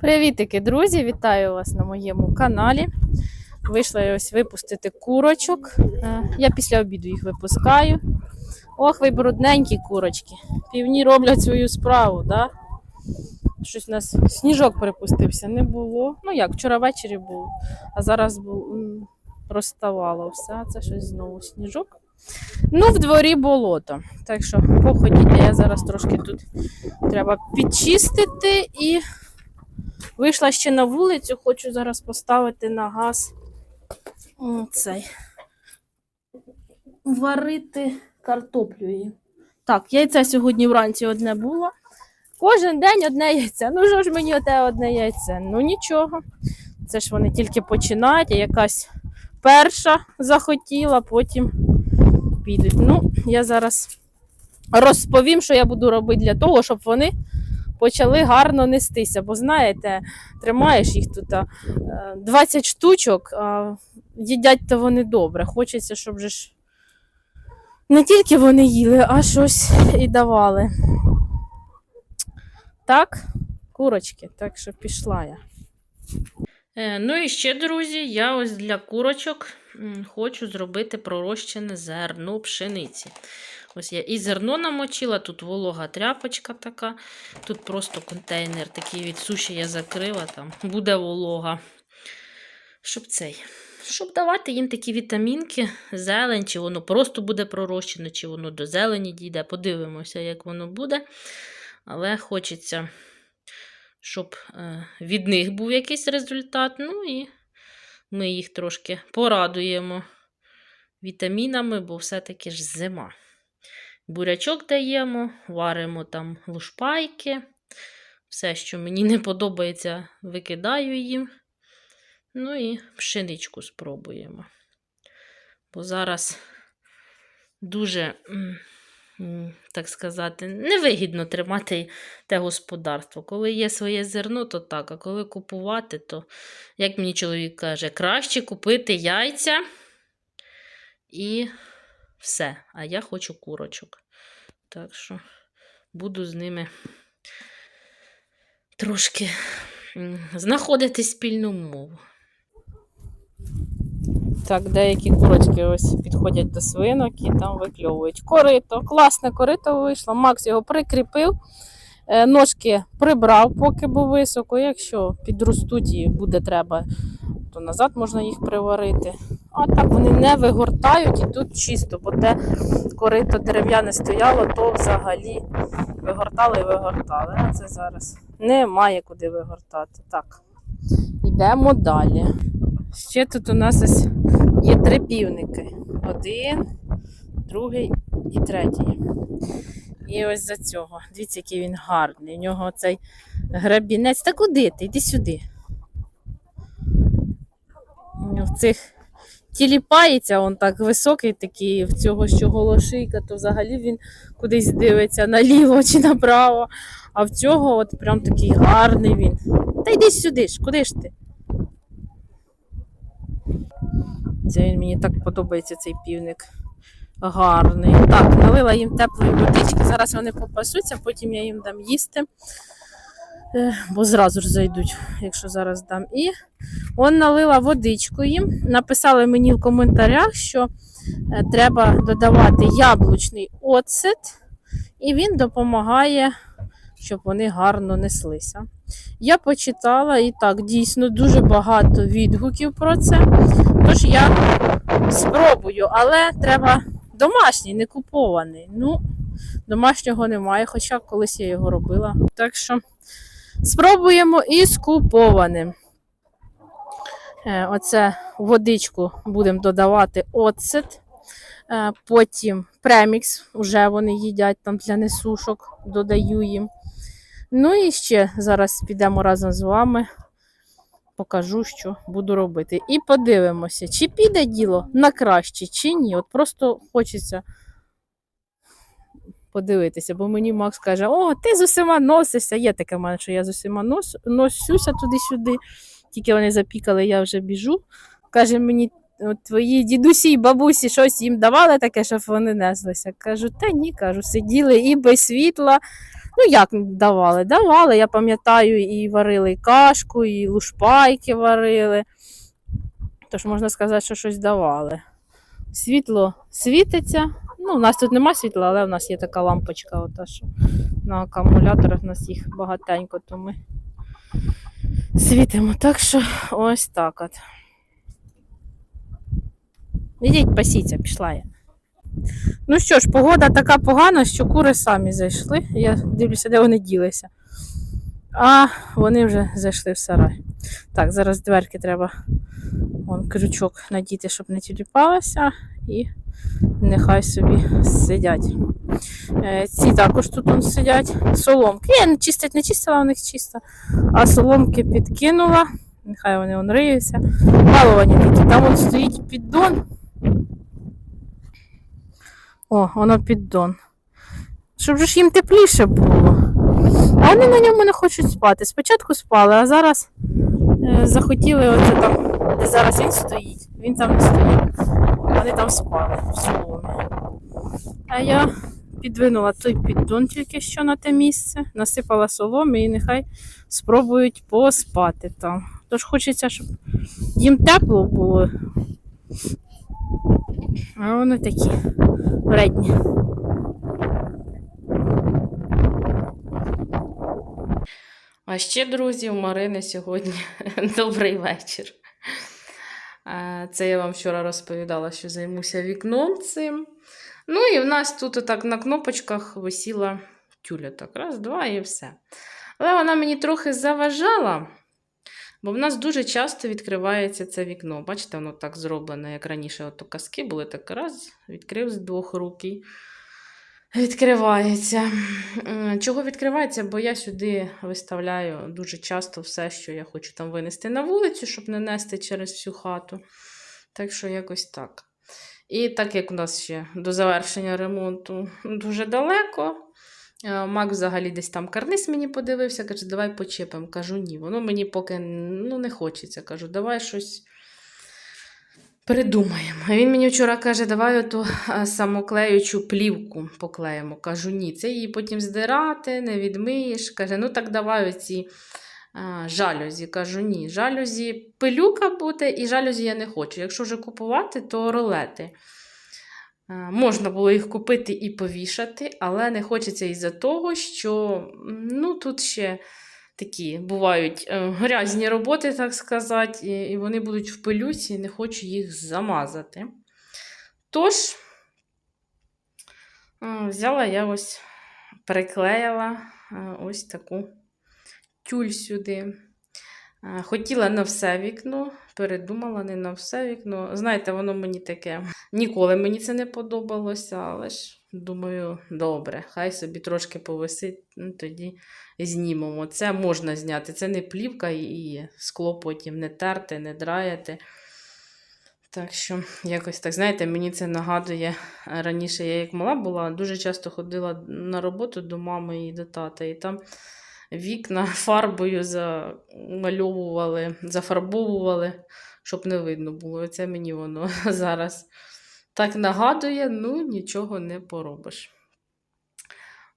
Привітики, друзі! Вітаю вас на моєму каналі. Вийшла я ось випустити курочок. Е, Я після обіду їх випускаю. Ох, ви брудненькі курочки. Півні роблять свою справу, да? Щось у нас сніжок припустився, не було. Ну як, вчора ввечері був, а зараз був, м, розставало все. Це щось знову сніжок. Ну, в дворі болото. Так що походіть, я зараз трошки тут треба підчистити і Вийшла ще на вулицю, хочу зараз поставити на газ цей. Варити картоплю. її. Так, яйця сьогодні вранці одне було. Кожен день одне яйце. Ну що ж мені оте одне яйце? Ну нічого. Це ж вони тільки починають, якась перша захотіла, потім підуть. Ну, я зараз розповім, що я буду робити для того, щоб вони почали гарно нестися. Бо знаєте, тримаєш їх тут е, 20 штучок, а їдять то вони добре. Хочеться, щоб же ж не тільки вони їли, а щось і давали. Так, курочки, так що пішла я. Е, ну і ще, друзі, я ось для курочок хочу зробити пророщене зерно пшениці. Ось я і зерно намочила, тут волога тряпочка така, тут просто контейнер такий від суші я закрила, там буде волога. Щоб цей. Щоб давати їм такі вітамінки, зелень, чи воно просто буде пророщено, чи воно до зелені дійде. Подивимося, як воно буде. Але хочеться, щоб е, від них був якийсь результат. Ну і ми їх трошки порадуємо вітамінами, бо все-таки ж зима. Бурячок даємо, варимо там лушпайки. Все, що мені не подобається, викидаю їм. Ну і пшеничку спробуємо. Бо зараз дуже, так сказати, невигідно тримати те господарство. Коли є своє зерно, то так, а коли купувати, то, як мені чоловік каже, краще купити яйця і все. А я хочу курочок. Так що буду з ними трошки знаходити спільну мову. Так, деякі курочки ось підходять до свинок і там викльовують. Корито, класне корито вийшло. Макс його прикріпив, е, ножки прибрав, поки був високо. Якщо підростуть і буде треба, то назад можна їх приварити. А так вони не вигортають і тут чисто, бо де корито дерев'яне стояло, то взагалі вигортали і вигортали. А це зараз немає куди вигортати. Так, йдемо далі. Ще тут у нас ось є три півники. Один, другий і третій. І ось за цього. Дивіться, який він гарний. У нього цей грабінець. Та куди ти? Іди сюди. В цих тіліпається, він так високий такий, в цього що голошийка, то взагалі він кудись дивиться наліво чи направо. А в цього от прям такий гарний він. Та йди сюди ж, куди ж ти? Це він мені так подобається цей півник. Гарний. Так, налила їм теплої водички. Зараз вони попасуться, потім я їм дам їсти. Бо зразу ж зайдуть, якщо зараз дам. І он налила водичку їм. Написали мені в коментарях, що е, треба додавати яблучний оцет, і він допомагає, щоб вони гарно неслися. Я почитала і так, дійсно дуже багато відгуків про це. Тож я спробую, але треба домашній, не купований. Ну, домашнього немає, хоча колись я його робила. Так що спробуємо і з. Е, Оце водичку будемо додавати оцет. Е, Потім премікс, вже вони їдять там для несушок, додаю їм. Ну і ще зараз підемо разом з вами, покажу, що буду робити. І подивимося, чи піде діло на краще, чи ні. От просто хочеться подивитися, бо мені Макс каже: О, ти з усіма носишся. Є таке в мене, що я з усіма нос, носюся туди-сюди. Тільки вони запікали, я вже біжу. Каже мені, от твої дідусі й бабусі щось їм давали таке, щоб вони неслися. Кажу, та ні, кажу, сиділи і без світла, Ну, як давали? Давали. Я пам'ятаю, і варили кашку, і лушпайки варили. Тож можна сказати, що щось давали. Світло світиться. Ну, у нас тут нема світла, але у нас є така лампочка, ота, що на акумуляторах у нас їх багатенько, то ми світимо. Так що ось так от. Ідіть, пасіться, пішла я. Ну що ж, погода така погана, що кури самі зайшли. Я дивлюся, де вони ділися. А вони вже зайшли в сарай. Так, зараз дверки треба вон, крючок надіти, щоб не тіліпалося, і нехай собі сидять. Е, ці також тут сидять. Соломки. Я чистить, не чистила у них чисто, а соломки підкинула. Нехай вони он риються. Баловані такі. Там он стоїть піддон. О, воно піддон. Щоб ж їм тепліше було. А вони на ньому не хочуть спати. Спочатку спали, а зараз е, захотіли оце там, де зараз він стоїть. Він там не стоїть. Вони там спали в соломі. А я підвинула той піддон тільки що на те місце, насипала соломи і нехай спробують поспати там. Тож хочеться, щоб їм тепло було. А вони такі вредні. А ще, друзі, у Марини сьогодні добрий вечір. Е, Це я вам вчора розповідала, що займуся вікном цим. Ну і в нас тут отак на кнопочках висіла тюля. Так, раз, два і все. Але вона мені трохи заважала, бо в нас дуже часто відкривається це вікно. Бачите, воно так зроблене, як раніше от казки були так раз, відкрив з двох рук відкривається. Чого відкривається? Бо я сюди виставляю дуже часто все, що я хочу там винести на вулицю, щоб не нести через всю хату. Так що якось так. І так як у нас ще до завершення ремонту дуже далеко. е, Мак взагалі десь там карниз мені подивився, каже, давай почепимо. Кажу, ні, воно мені поки ну, не хочеться. Кажу, давай щось придумаємо. Він мені вчора каже, давай оту самоклеючу плівку поклеїмо. Кажу, ні, це її потім здирати, не відмиєш. Каже, ну так давай оці а, жалюзі. Кажу, ні, жалюзі пилюка буде, і жалюзі я не хочу. Якщо вже купувати, то ролети. А, Можна було їх купити і повішати, але не хочеться із-за того, що ну, тут ще такі бувають е, грязні роботи, так сказати, і, вони будуть в пилюці, і не хочу їх замазати. Тож, е, взяла я ось, приклеїла е, ось таку тюль сюди. Хотіла на все вікно, передумала не на все вікно. Знаєте, воно мені таке. Ніколи мені це не подобалося, але ж думаю, добре, хай собі трошки повисить, ну, тоді знімемо. Це можна зняти. Це не плівка і скло потім не терти, не драяти. Так що, якось так, знаєте, мені це нагадує. Раніше я як мала була, дуже часто ходила на роботу до мами і до тата, і там вікна фарбою замальовували, зафарбовували, щоб не видно було. Оце мені воно зараз так нагадує, ну нічого не поробиш.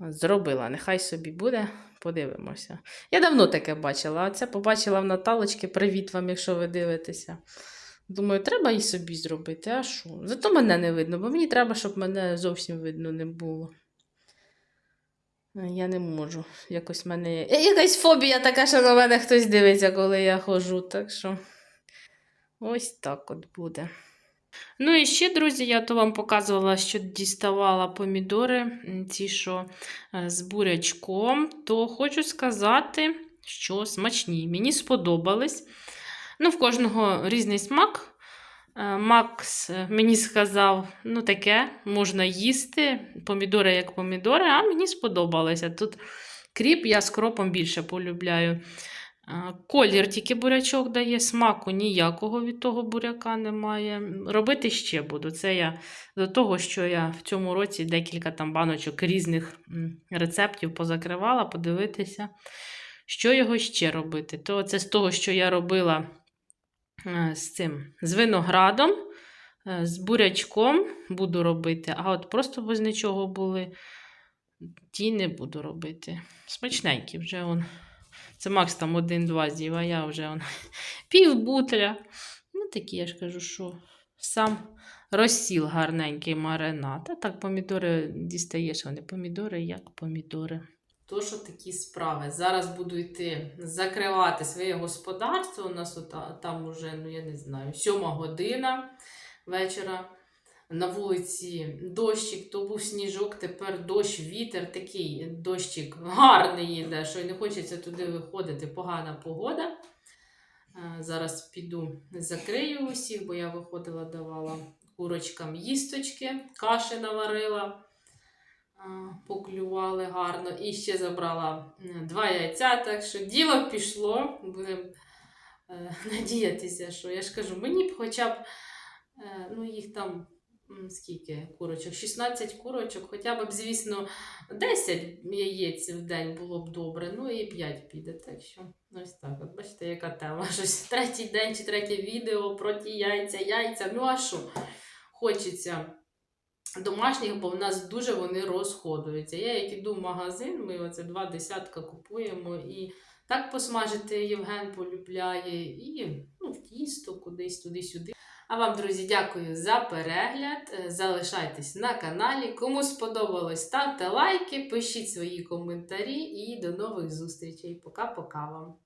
Зробила, нехай собі буде, подивимося. Я давно таке бачила, а це побачила в Наталочки. Привіт вам, якщо ви дивитеся. Думаю, треба і собі зробити, а що? Зато мене не видно, бо мені треба, щоб мене зовсім видно не було. Я не можу. Якось в мене. Е, Якась фобія така, що на мене хтось дивиться, коли я ходжу. Так що ось так от буде. Ну і ще, друзі, я то вам показувала, що діставала помідори, ці, що е, з бурячком, то хочу сказати, що смачні. Мені сподобались. Ну, в кожного різний смак. Е, Макс е, мені сказав, ну таке, можна їсти, помідори як помідори, а мені сподобалося. Тут кріп я з кропом більше полюбляю. Колір тільки бурячок дає, смаку ніякого від того буряка немає. Робити ще буду. Це я до того, що я в цьому році декілька там баночок різних рецептів позакривала, подивитися, що його ще робити. То це з того, що я робила е, з цим, з виноградом, е, з бурячком буду робити, а от просто без нічого були ті не буду робити. Смачненькі вже он. Це Макс там один-два з'їв, а я вже он, пів бутля. Ну, такі, я ж кажу, що сам розсіл гарненький маринад. А так помідори дістаєш, вони помідори як помідори. То, що такі справи. Зараз буду йти закривати своє господарство. У нас от, там уже, ну я не знаю, сьома година вечора. На вулиці дощик, то був сніжок, тепер дощ, вітер, такий дощик гарний йде, що й не хочеться туди виходити. Погана погода. Е, Зараз піду закрию усіх, бо я виходила, давала курочкам їсточки, каші наварила, поклювали гарно. І ще забрала два яйця, так що діло пішло. Будемо е, надіятися, що я ж кажу, мені б хоча б е, ну, їх там. Скільки курочок? 16 курочок, хоча б, звісно, 10 яєць в день було б добре, ну і 5 піде. Так що ось так. От бачите, яка тема. Щось третій день чи третє відео про ті яйця, яйця. Ну а що? Хочеться домашніх, бо в нас дуже вони розходуються. Я як іду в магазин, ми оце два десятка купуємо і так посмажити Євген полюбляє, і ну, в тісто, кудись туди-сюди. А вам, друзі, дякую за перегляд. Е, Залишайтесь на каналі. Кому сподобалось, ставте лайки, пишіть свої коментарі і до нових зустрічей. Пока-пока вам.